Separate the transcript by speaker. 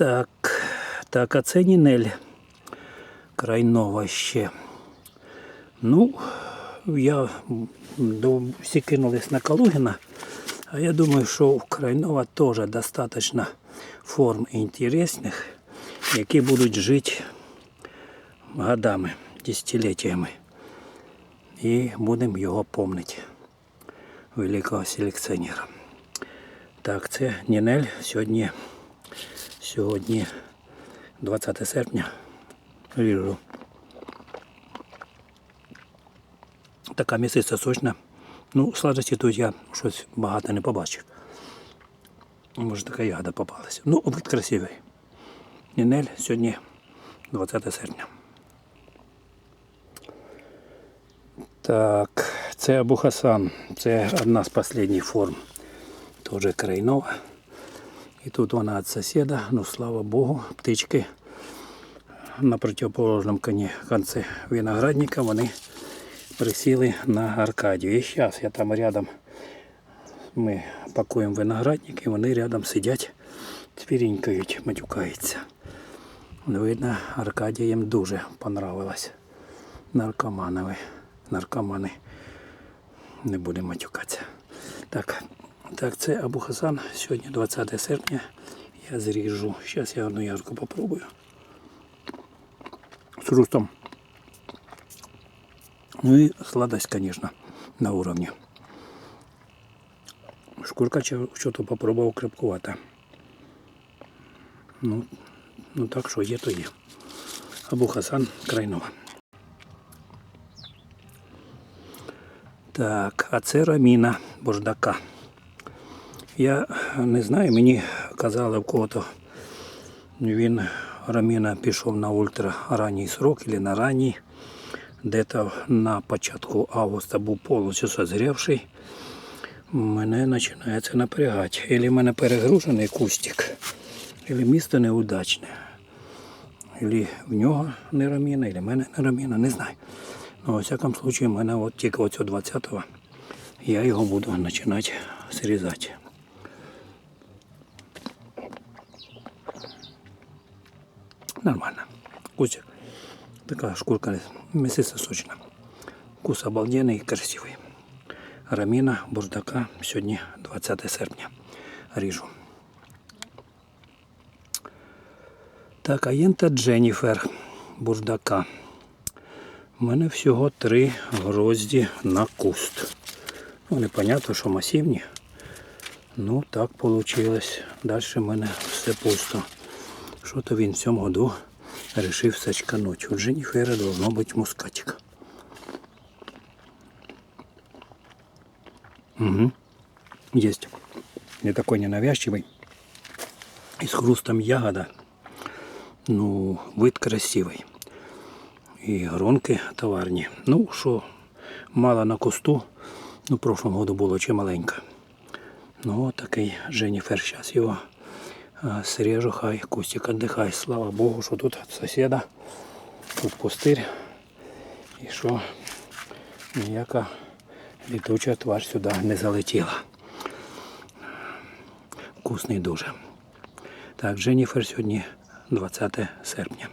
Speaker 1: Так, так, а це Нінель. Крайнова ще. Ну, я всі кинулись на Калугіна, а я думаю, що у Крайнова теж достатньо форм інтересних, які будуть жити годами, десятиліттями. І будемо його пам'ятати, великого селекціонера. Так, це Нінель. Сьогодні, сьогодні 20 серпня. Ріжу. Така місяця сочна. Ну, сладості тут я щось багато не побачив. Може така ягода попалася. Ну, вид красивий. Нінель сьогодні 20 серпня. Так, це Абу Хасан. Це одна з останніх форм. Тоже крайнова. І тут вона від сусіда, ну слава Богу, птички на противоположному коні конці виноградника вони присіли на Аркадію. І зараз я там рядом ми пакуємо виноградник, і вони рядом сидять, цвірінькають, матюкаються. Видно, Аркадія їм дуже понравилось. Наркоманові. Наркомани. Не будемо матюкатися. Так, так, це Абу Хасан. Сьогодні 20 серпня. Я зріжу. Зараз я одну ягодку попробую. З хрустом. Ну и сладость, конечно, на уровне. Шкурка что-то попробовал крепкувата. Ну, ну так що є, то є. Абу Хасан Крайнова. Так, а це раміна бождака. Я не знаю, мені казали в кого-то, він раміна пішов на ультра ранній срок або на ранній. Де-то на початку августа був повністю созрівший. Мене починає це напрягати. Або в мене перегружений кустик, або місто неудачне. Або в нього не раміна, або в мене не раміна, не знаю. Ну, у всякому випадку, в мене от тільки оцього 20-го я його буду починати зрізати. Нормально. Кустик. Така шкурка мясиста сочна. Вкус обалденный и красивый. Раміна бурдака сьогодні 20 серпня. Ріжу. Так, аєнта Дженніфер бурдака. У мене всього три грозді на куст. Ну, непонятно, що масивні. Ну, так вийшло. Далі в мене все пусто. Що-то він в цьому году решив сачкануть. У Дженніфера должно быть мускатик. Угу. Есть. Не такой ненавязчивый. И с хрустом ягода. Ну, вид красивий. І гронки товарні. Ну, що мало на кусту. Ну, в прошлом году було чималенько. Ну, такий Дженніфер. Зараз його а, срежу, хай кустик отдыхай. Слава Богу, що тут сусіда, тут пустир. І що ніяка літуча тварь сюди не залетіла. Вкусний дуже. Так, Дженніфер сьогодні 20 серпня.